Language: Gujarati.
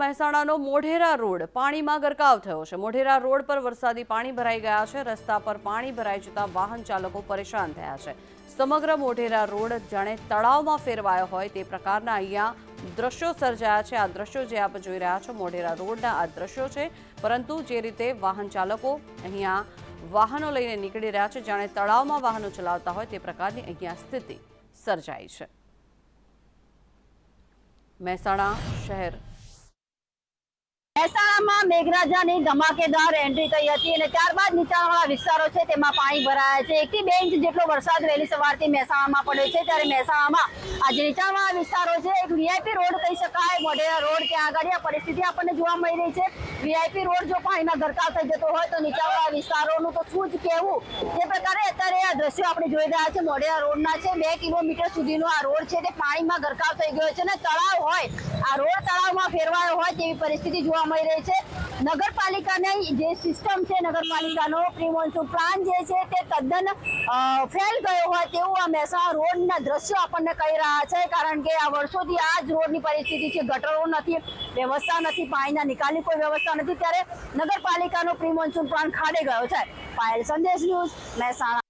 મહેસાણાનો મોઢેરા રોડ પાણીમાં ગરકાવ થયો છે. મોઢેરા રોડ પર વરસાદી પાણી ભરાઈ ગયા છે. રસ્તા પર પાણી ભરાઈ જતા વાહન ચાલકો પરેશાન થયા છે. સમગ્ર મોઢેરા રોડ જાણે તળાવમાં ફેરવાયો હોય તે પ્રકારના અહીંયા દ્રશ્યો સર્જાયા છે. આ દ્રશ્યો જે આપ જોઈ રહ્યા છો, મોઢેરા રોડના આ દ્રશ્યો છે. પરંતુ જે રીતે વાહન ચાલકો અહીંયા વાહનો લઈને નીકળી રહ્યા છે, જાણે તળાવમાં વાહનો ચલાવતા હોય તે પ્રકારની અહીંયા સ્થિતિ સર્જાઈ છે. મહેસાણા શહેર મહેસાણામાં મેઘરાજાની ધમાકેદાર એન્ટ્રી થઈ હતી અને ત્યારબાદ નીચાણવાળા વિસ્તારો છે તેમાં પાણી ભરાયા છે. એકથી બે ઇંચ જેટલો વરસાદ વહેલી સવારથી મહેસાણામાં પડ્યો છે. ત્યારે મહેસાણામાં આ જે નીચાણવાળા વિસ્તારો છે. એક વીઆઈપી રોડ કહી શકાય, મોઢેરા રોડ, ત્યાં આગળ આ પરિસ્થિતિ આપણને જોવા મળી રહી છે. વીઆઈપી રોડ જો પાણીમાં ગરકાવ થઈ જતો હોય તો નીચાણવાળા વિસ્તારોનું તો શું જ કહેવું? તે પ્રકારે અત્યારે આ દ્રશ્યો આપણે જોઈ રહ્યા છે. મોઢેરા રોડના છે. બે કિલોમીટર સુધીનો આ રોડ છે. તે પાણીમાં ગરકાવ થઈ ગયો છે અને તળાવ હોય આ રોડ તળાવમાં ફેરવાયો હોય તેવી પરિસ્થિતિ જોવા મળી રહી છે. નગરપાલિકાની જે સિસ્ટમ છે, નગરપાલિકાનો પ્રિમોન્સૂન પ્લાન જે છે તે તદ્દન ફેલ ગયો હોય તેવું આ મહેસાણા રોડના દ્રશ્યો આપણને કહી રહ્યા છે, કારણ કે આ વર્ષોથી આ જ રોડની પરિસ્થિતિ છે, ગટરો નથી, વ્યવસ્થા નથી, પાણીના નિકાલની કોઈ વ્યવસ્થા નથી, ત્યારે નગરપાલિકાનો પ્રિમોન્સુન પ્લાન ખાડે ગયો છે. પાયલ સંદેશ ન્યૂઝ મહેસાણા.